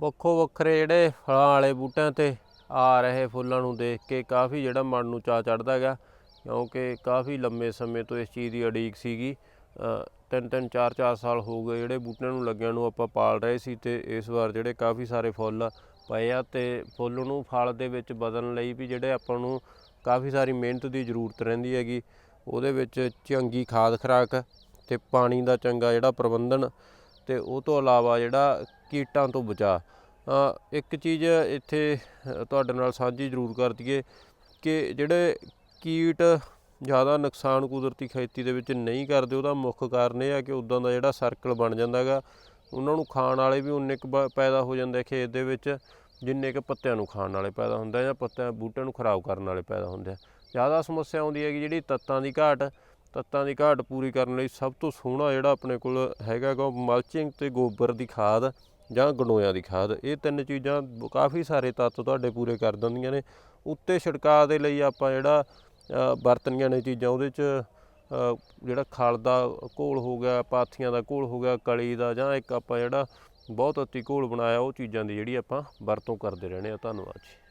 ਵੱਖੋ ਵੱਖਰੇ ਜਿਹੜੇ ਫਲਾਂ ਵਾਲੇ ਬੂਟਿਆਂ ਤੇ ਆ ਰਹੇ ਫੁੱਲਾਂ ਨੂੰ ਦੇਖ ਕੇ ਕਾਫੀ ਜਿਹੜਾ ਮਨ ਨੂੰ ਚਾ ਚੜਦਾ ਹੈਗਾ, ਕਿਉਂਕਿ ਕਾਫੀ ਲੰਮੇ ਸਮੇਂ ਤੋਂ ਇਸ ਚੀਜ਼ ਦੀ ਉਡੀਕ ਸੀਗੀ। ਤਿੰਨ ਤਿੰਨ, ਚਾਰ ਚਾਰ ਸਾਲ ਹੋ ਗਏ ਜਿਹੜੇ ਬੂਟਿਆਂ ਨੂੰ ਲੱਗਿਆਂ ਨੂੰ ਆਪਾਂ ਪਾਲ ਰਹੇ ਸੀ ਤੇ ਇਸ ਵਾਰ ਜਿਹੜੇ ਕਾਫੀ ਸਾਰੇ ਫੁੱਲ ਪਏ ਆ ਤੇ ਫੁੱਲ ਨੂੰ ਫਲ ਦੇ ਵਿੱਚ ਬਦਲਣ ਲਈ ਵੀ ਜਿਹੜੇ ਆਪਾਂ ਨੂੰ ਕਾਫੀ ਸਾਰੀ ਮਿਹਨਤ ਦੀ ਜ਼ਰੂਰਤ ਰਹਿੰਦੀ ਹੈਗੀ। ਉਹਦੇ ਵਿੱਚ ਚੰਗੀ ਖਾਦ ਖੁਰਾਕ ਤੇ ਪਾਣੀ ਦਾ ਚੰਗਾ ਜਿਹੜਾ ਪ੍ਰਬੰਧਨ ਤੇ ਉਹ ਤੋਂ ਇਲਾਵਾ ਜਿਹੜਾ ਕੀਟਾਂ ਤੋਂ ਬਚਾ। ਇੱਕ ਚੀਜ਼ ਇੱਥੇ ਤੁਹਾਡੇ ਨਾਲ ਸਾਂਝੀ ਜ਼ਰੂਰ ਕਰ ਦਈਏ ਕਿ ਜਿਹੜੇ ਕੀਟ ਜ਼ਿਆਦਾ ਨੁਕਸਾਨ ਕੁਦਰਤੀ ਖੇਤੀ ਦੇ ਵਿੱਚ ਨਹੀਂ ਕਰਦੇ, ਉਹਦਾ ਮੁੱਖ ਕਾਰਨ ਇਹ ਆ ਕਿ ਉਦਾਂ ਦਾ ਜਿਹੜਾ ਸਰਕਲ ਬਣ ਜਾਂਦਾ ਹੈਗਾ, ਉਹਨਾਂ ਨੂੰ ਖਾਣ ਵਾਲੇ ਵੀ ਉਨੇ ਕੁ ਬ- ਪੈਦਾ ਹੋ ਜਾਂਦੇ ਖੇਤ ਦੇ ਵਿੱਚ, ਜਿੰਨੇ ਕੁ ਪੱਤਿਆਂ ਨੂੰ ਖਾਣ ਵਾਲੇ ਪੈਦਾ ਹੁੰਦਾ ਜਾਂ ਪੱਤਿਆਂ, ਬੂਟਿਆਂ ਨੂੰ ਖਰਾਬ ਕਰਨ ਵਾਲੇ ਪੈਦਾ ਹੁੰਦੇ ਆ। ਜ਼ਿਆਦਾ ਸਮੱਸਿਆ ਆਉਂਦੀ ਹੈਗੀ ਜਿਹੜੀ ਤੱਤਾਂ ਦੀ ਘਾਟ, ਤੱਤਾਂ ਦੀ ਘਾਟ ਪੂਰੀ ਕਰਨ ਲਈ ਸਭ ਤੋਂ ਸੋਹਣਾ ਜਿਹੜਾ ਆਪਣੇ ਕੋਲ ਹੈਗਾ ਉਹ ਮਲਚਿੰਗ ਤੇ ਗੋਬਰ ਦੀ ਖਾਦ ਜਾਂ ਗੰਡੋਇਆਂ ਦੀ ਖਾਦ ਇਹ ਤਿੰਨ ਚੀਜ਼ਾਂ ਬ- ਕਾਫੀ ਸਾਰੇ ਤੱਤ ਤੁਹਾਡੇ ਪੂਰੇ ਕਰ ਦਿੰਦੀਆਂ ਨੇ। ਉੱਤੇ ਛਿੜਕਾਅ ਦੇ ਲਈ ਆਪਾਂ ਜਿਹੜਾ ਅ, ਵਰਤਣੀਆਂ ਨੇ ਚੀਜ਼ਾਂ ਉਹਦੇ 'ਚ ਜਿਹੜਾ ਖਲ ਦਾ ਘੋਲ ਹੋ ਗਿਆ ਪਾਥੀਆਂ ਦਾ ਘੋਲ ਹੋ ਗਿਆ ਕਲੀ ਦਾ ਜਾਂ ਇੱਕ ਆਪਾਂ ਜਿਹੜਾ ਬਹੁਤ ਅੱਤੀ ਘੋਲ ਬਣਾਇਆ ਉਹ ਚੀਜ਼ਾਂ ਦੀ ਜਿਹੜੀ ਆਪਾਂ ਵਰਤੋਂ ਕਰਦੇ ਰਹਿੰਦੇ ਆ ਧੰਨਵਾਦ ਜੀ।